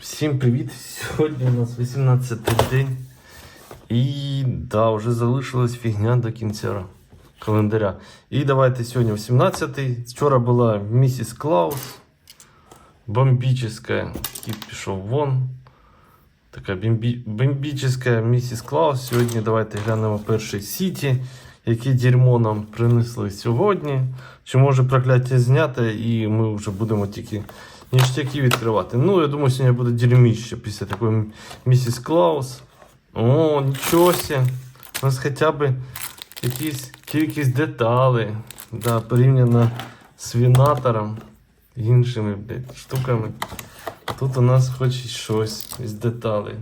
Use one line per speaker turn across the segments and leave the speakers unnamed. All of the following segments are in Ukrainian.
Всім привіт! Сьогодні у нас 18 день. І да, вже залишилась фігня до кінця календаря. І давайте сьогодні 18-й. Вчора була місіс Клаус. Бомбічна. Кіт пішов вон. Така бомбі... бомбічна місіс Клаус. Сьогодні давайте глянемо перший Сіті, яке дерьмо нам принесли сьогодні. Чи може прокляття зняте, і ми вже будемо тільки ніштяки відкривати. Ну, я думаю, сьогодні буде дерьміще після такої місіс Клаус. О, нічого. У нас хоча б якісь кількість деталей. Да, порівняно з Вінатором іншими блядь, штуками. Тут у нас хоч щось із деталей.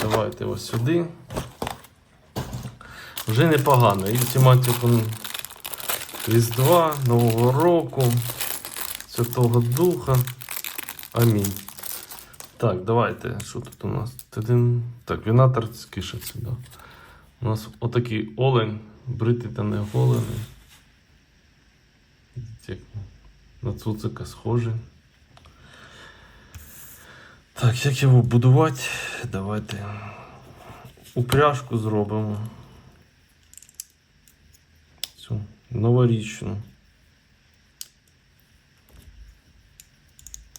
Давайте ось сюди. Вже непогано. І тематику Різдва, Нового року, Святого Духа. Амінь. Так, давайте. Що тут у нас? Так, вінатор скише сюди. У нас отакий олень, бритий та не голений. Як на цуцика схожий. Так, як його будувати? Давайте упряжку зробимо. Цю новорічну.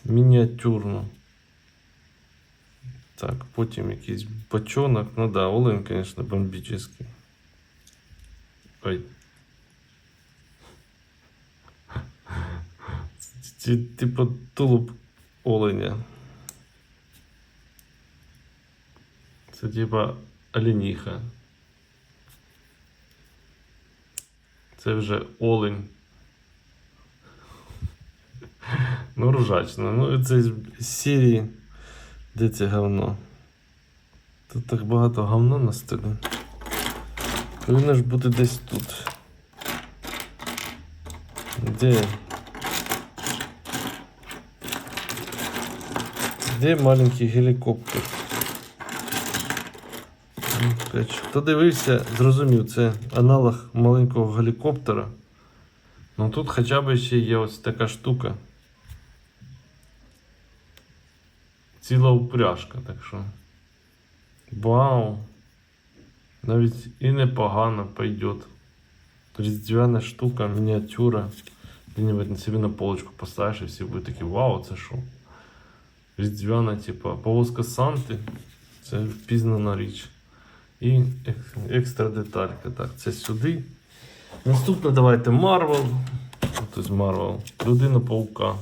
Мініатюрну. Так, потім якийсь бочонок. Ну да, олень, конечно, бомбический. Ой. Типу тулуб оленя. Це типа оленіха. Це вже олень. Ну, ржачно. Ну, це з серії. Де це говно? Тут так багато говна на столі. Повинно ж бути десь тут. Де? Де маленький гелікоптер? Ну, Хто дивився, зрозумів, це аналог маленького гелікоптера. Ну тут хоча б ще є ось така штука. Ціла упряжка, так що. Вау! Навіть і непогано пойдет. Різдвяна штука, мініатюра. Где-нибудь на себе на полочку поставиш і всі будуть такі, вау, це що? Різдвяна, типа, повозка Санти. Це впізнана річ. І ек- екстра деталька. Так, це сюди. Наступне давайте Марвел. З Марвел. Людина паука.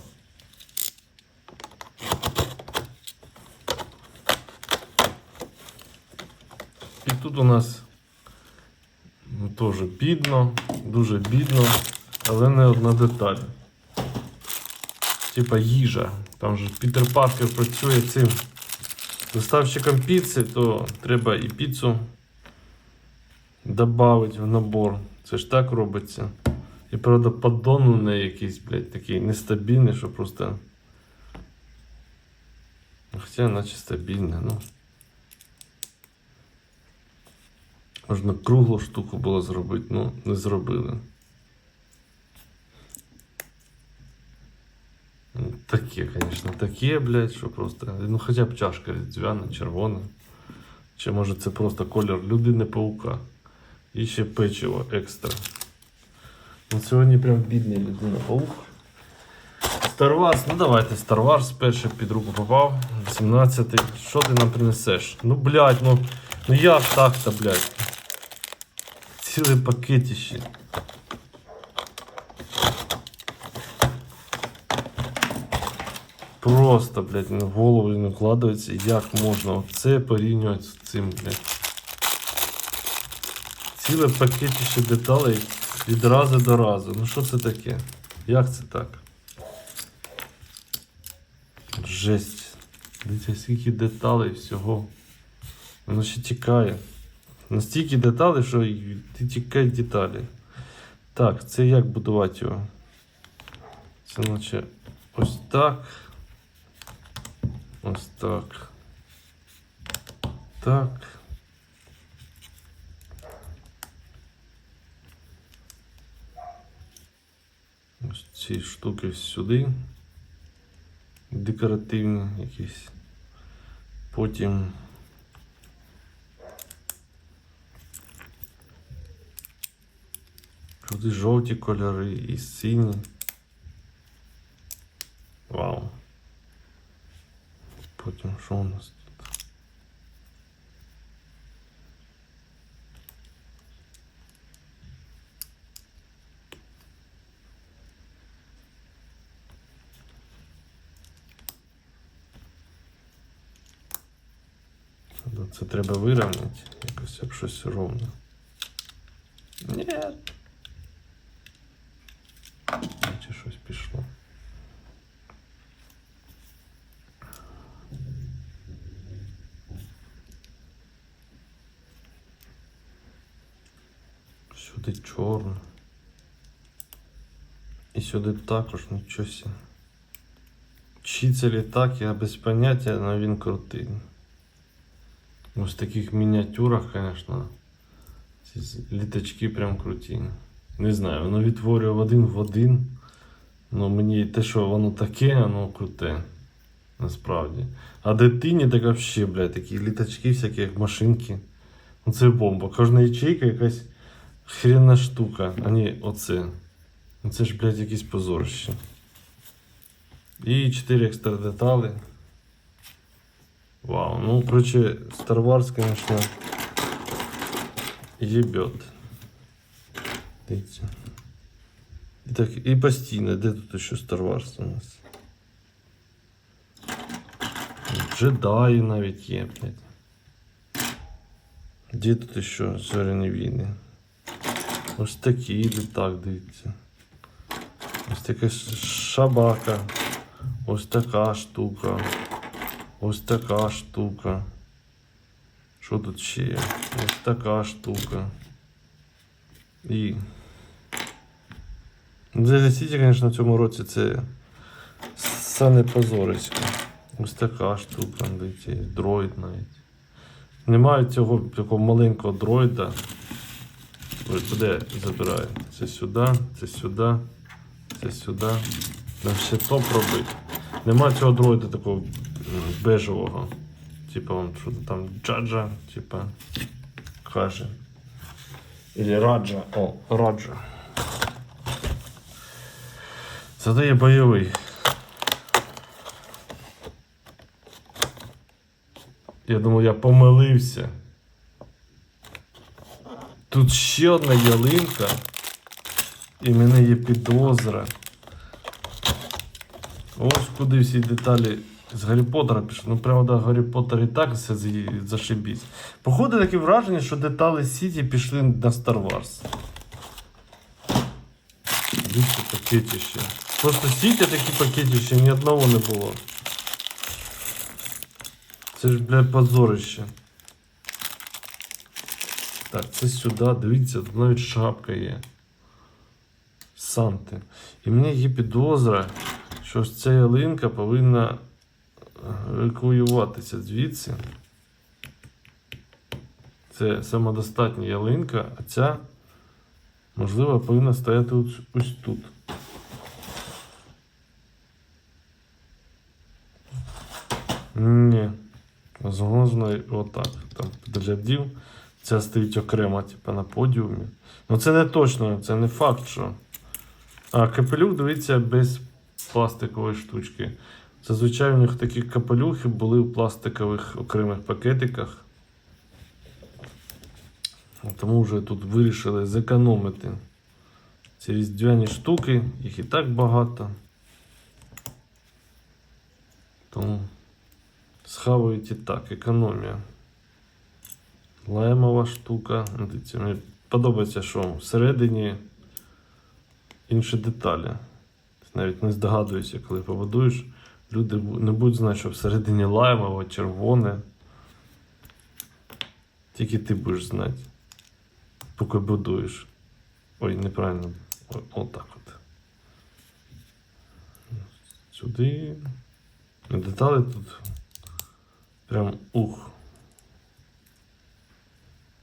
Тут у нас ну, теж бідно, дуже бідно, але не одна деталь. Типа їжа. Там же Пітер Паркер працює цим доставщиком піци, то треба і піцу додати в набор. Це ж так робиться. І правда поддон у неї якийсь, блядь, такий нестабільний, що просто. Хоча наче стабільне, ну. Можна круглу штуку було зробити, ну не зробили. Ну, Таке, звісно, таке, блядь, що просто. Ну хоча б чашка різдвяна, червона. Чи може це просто колір людини паука. І ще печиво екстра. Ну, сьогодні прям бідний людина паук. Star Wars, ну давайте Star Wars перший під руку попав. 17-й. Що ти нам принесеш? Ну, блядь, ну, ну як так-то, блядь? Ціле пакетище. Просто, блядь, в голову не вкладається, як можна оце порівнювати з цим, блядь. Ціле пакетище деталей від разу до разу. Ну що це таке? Як це так? Жесть. Дивіться, скільки деталей всього. Воно ще тікає. Настільки деталей, що тікають деталі. Так, це як будувати його? Це наче ось так. Ось так. Так. Ось ці штуки сюди. декоративні якісь. Потім. Туди жовті кольори і сині. Вау. Потім що у нас тут? Це треба вирівняти, якось як щось ровно. Ні. Чи щось пішло. Сюди чорно. І сюди також нічого. Чи це літак, я без поняття, але він крутий. Ось в таких мініатюрах, звісно, ці літачки прям круті. Не знаю, воно відтворює один в один. Ну мені те, що воно таке, воно круте. Насправді. А дитині так вообще, блядь, такі літачки, всякі як машинки. Ну це бомба. Кожна ячейка якась хренна штука, а не оце. Це ж, блядь, якісь позорище. І 4 екстра деталі. Вау, ну, короче, Star Wars, конечно, ебет. Дивіться. І так, і постійно, де тут ще Star Wars у нас? Джедаї навіть є, блядь. Де тут ще зоряні війни? Ось такий літак, дивіться. Ось така шабака. Ось така штука. Ось така штука. Що тут ще є? Ось така штука. І. Для Сіті, звісно, в цьому році це саме позорисько. Ось така штука, дивіться, дроїд навіть. Немає цього такого маленького дроїда. Ой, куди забираю? Це сюди, це сюди, це сюди. Нам ще топ робить. Нема цього дроїда такого бежевого. Типа он що там джаджа, типа каже. Или раджа. О, раджа. Зато є бойовий. Я думав, я помилився. Тут ще одна ялинка, і в мене є підозра. Ось куди всі деталі з Гаррі Поттера пішли. Ну прямо до Гаррі Поттер і так все зашибісь. Походу таке враження, що деталі Сіті пішли на Star Wars. Дивіться пакетище. Просто Сіті такі пакетища ні одного не було. Це ж, блядь, позорище. Так, це сюди, дивіться, тут навіть шапка є. Санти. І мені є підозра, що ж ця ялинка повинна евакуюватися звідси. Це самодостатня ялинка, а ця, можливо, повинна стояти ось, ось тут. Ні. Возможно, отак. Там підглядів. Ця стоїть окремо, типу, на подіумі. Ну це не точно, це не факт, що. А капелюх, дивіться, без пластикової штучки. Зазвичай у них такі капелюхи були в пластикових окремих пакетиках. Тому вже тут вирішили зекономити ці різдвяні штуки, їх і так багато. Тому схавають і так, економія. Лаймова штука. Ну, Дивіться, мені подобається, що всередині інші деталі. Навіть не здогадуюся, коли побудуєш, люди не будуть знати, що всередині лаймово, червоне. Тільки ти будеш знати, поки будуєш. Ой, неправильно. Отак от. Сюди. Деталі тут прям ух.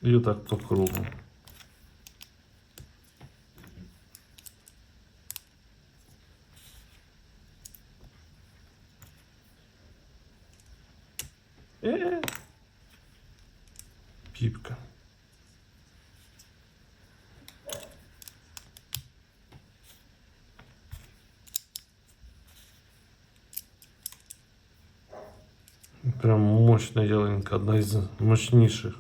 І отак по кругу. Е. Піпка. Прям мощна ялинка, одна із мощніших,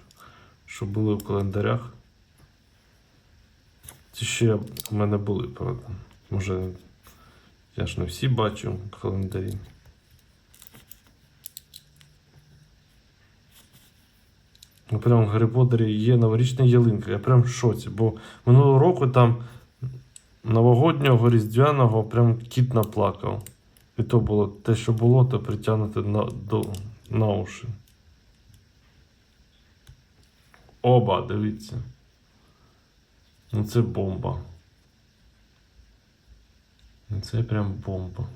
Що були в календарях. Ці ще в мене були, правда. Може, я ж не всі бачу в календарі. Ну, прям в Гаррі Поттері є новорічна ялинка. Я прям в шоці, бо минулого року там новогоднього, різдвяного прям кіт наплакав. І то було те, що було, то притягнуте на, до, на уші. Оба, дивіться. Ну це бомба. Ну, Це прям бомба.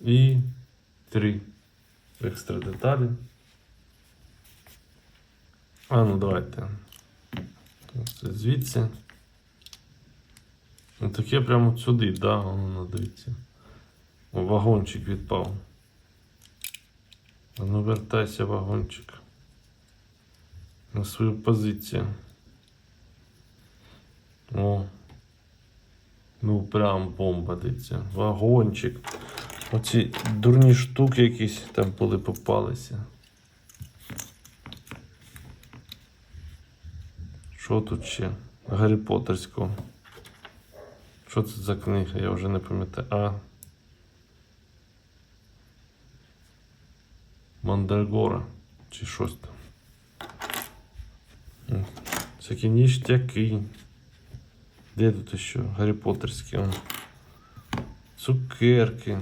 І три екстра деталі. А ну давайте. Це звідси. Ну таке прямо сюди, да, воно дивіться. Вагончик відпав. Ну вертайся, вагончик. На свою позицію. О. Ну прям бомба дивіться. Вагончик. Оці дурні штуки якісь там були попалися. Що тут ще? Гаррі Поттерського. Що це за книга? Я вже не пам'ятаю. А. Мандрагора. Чи щось там. Всякі ніштяки. Де тут ще? Гаррі Поттерські. Цукерки.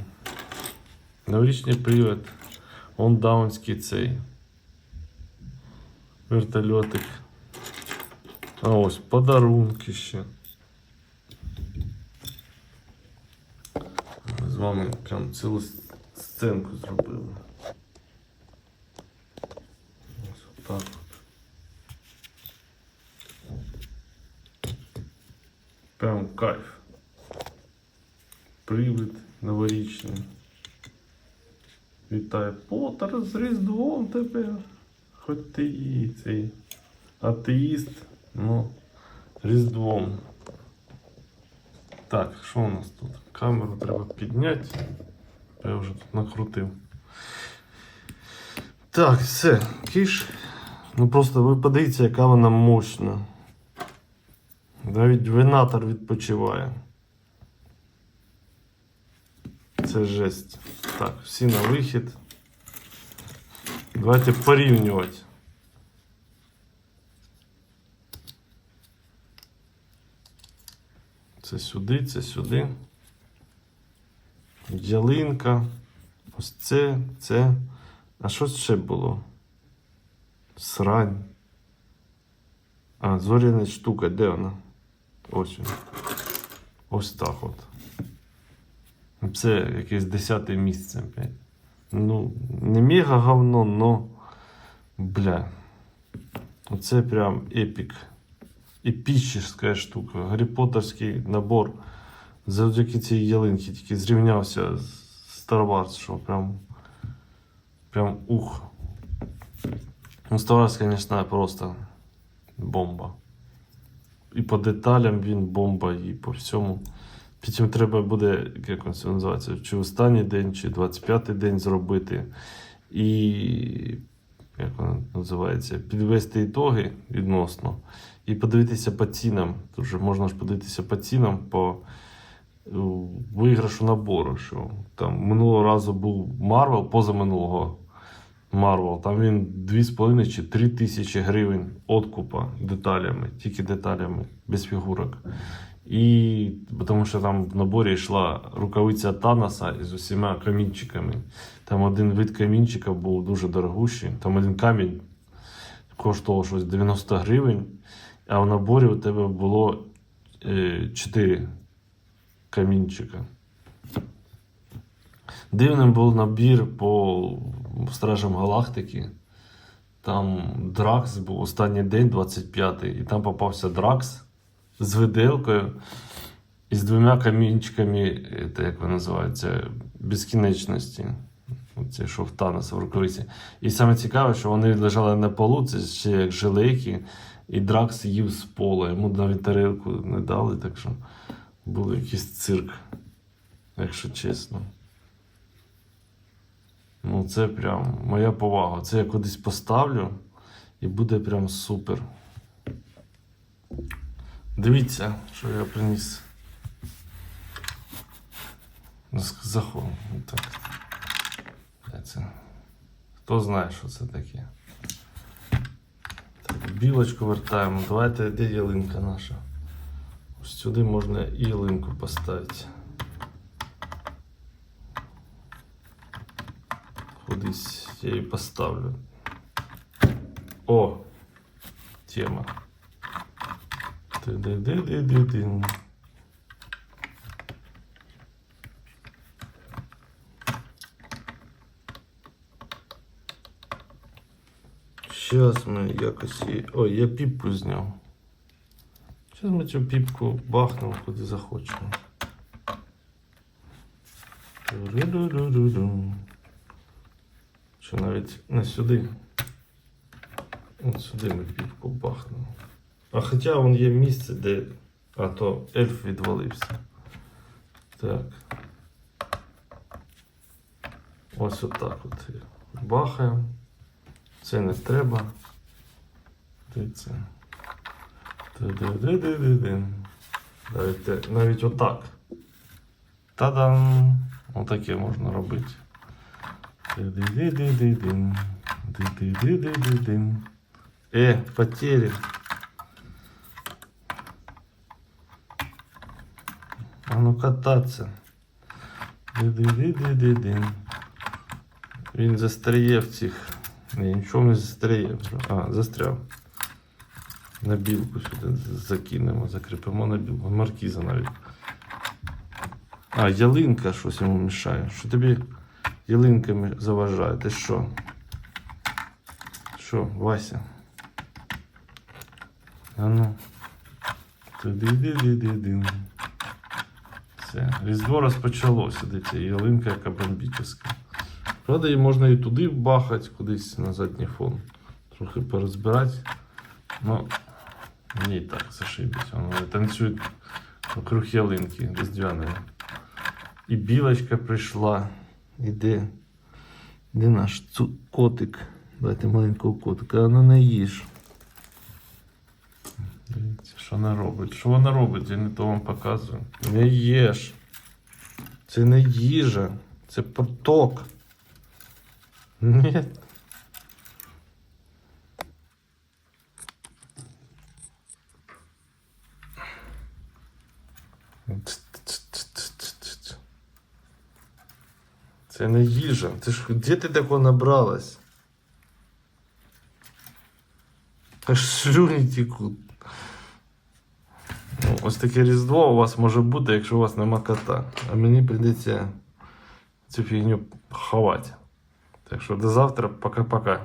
Новорічний привід. Он даунський цей. Вертольотик. А ось подарунки ще. Ми з вами прям цілу сценку зробили. Ось отак. от. Прям кайф. Привид новорічний. Вітаю Поттер з Різдвом тебе. Хоч ти і цей атеїст, ну, Різдвом. Так, що у нас тут? Камеру треба підняти. Я вже тут накрутив. Так, все, кіш. Ну просто ви подивіться, яка вона мощна. Навіть винатор відпочиває. Це жесть. Так, всі на вихід. Давайте порівнювати. Це сюди, це сюди. Ялинка. Ось це, це. А що ще було? Срань. А, зоряна штука, де вона? Ось вона. Ось так от. Це якесь десяте місце. Ну, не мега говно, но. Бля. Оце прям епік. Епічна штука. Гаррі Поттерський набор. Завдяки цій ялинці тільки зрівнявся з Star Wars, що прям. Прям ух. Ну, Star Wars, звісно, просто бомба. І по деталям він бомба, і по всьому. Потім треба буде, як це називається, чи останній день, чи 25-й день зробити. І як воно називається, підвести ітоги відносно. І подивитися по цінам. Же можна ж подивитися по цінам по е, виграшу набору. Що там минулого разу був Марвел, позаминулого Марвел. Там він 2,5 чи 3 тисячі гривень откупа деталями, тільки деталями, без фігурок. І тому що там в наборі йшла рукавиця Таноса із усіма камінчиками. Там один вид камінчика був дуже дорогущий. Там один камінь коштував щось 90 гривень, а в наборі у тебе було е, 4 камінчика. Дивним був набір по Стражам Галактики. Там Дракс був останній день, 25-й, і там попався Дракс з виделкою і з двома камінчиками, це як вони називаються, безкінечності. От Це що в Таноса в рукавиці. І саме цікаве, що вони лежали на полу, це ще як жилейки, і Дракс їв з пола. Йому навіть тарелку не дали, так що був якийсь цирк, якщо чесно. Ну, це прям моя повага. Це я кудись поставлю і буде прям супер. Дивіться, що я приніс. Заход. Так. Це? Хто знає, що це таке? Так, білочку вертаємо. Давайте, де ялинка наша? Ось сюди можна і ялинку поставити. Кудись я її поставлю. О! Тема. Ти-ди-ди-ди-ди-дин. Зараз ми якось її... Ой, я піпку зняв. Зараз ми цю піпку бахнемо куди захочемо. Ту-ру-ру-ру-ру-ру. Чи навіть не сюди. От сюди ми піпку бахнемо. А хоча вон є місце, де. А то ельф відвалився. Так. Ось отак от. Бахаємо. Це не треба. Де це? Навіть, навіть отак. Та-дам! Отаке можна робити. Е, потери. А ну кататься. Він застряє цих. Ні, нічого не застряє. А, застряв. На білку сюди закинемо, закріпимо на білку. Маркіза навіть. А, ялинка щось йому мішає. Що тобі ялинка мі- заважає? Ти що? Що, Вася? А ну. Все. Різдво розпочалося. Дивіться, ялинка яка бомбічна. Правда, її можна і туди бахати, кудись на задній фон. Трохи порозбирати. Ну, мені і так зашибись. Вони танцюють вокруг ялинки різдвяної. І білочка прийшла. І де? Наш котик? Давайте маленького котика. А ну не їж. Дивіться, що вона робить. Що вона робить? Я не то вам показую. Не їж. Це не їжа. Це поток. Ні. Це не їжа. Ти ж де ти такого набралась? Аж слюні тікуть. Ну, ось таке різдво у вас може бути, якщо у вас нема кота. А мені прийдеться цю фігню ховати. Так що до завтра, пока-пока.